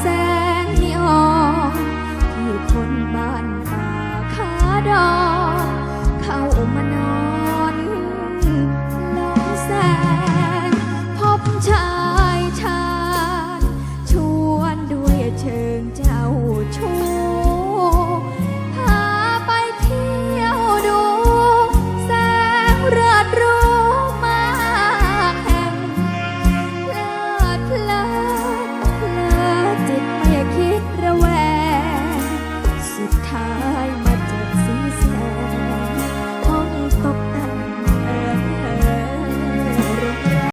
แสงมิออกที่คนบ้านป่าคาดอกเข้ามานอนลงแสง พบชายชาญชวนด้วยเชิงเจ้าชู้พาไปเที่ยวดู แสงรืดูมาแห่งเพลิดพลา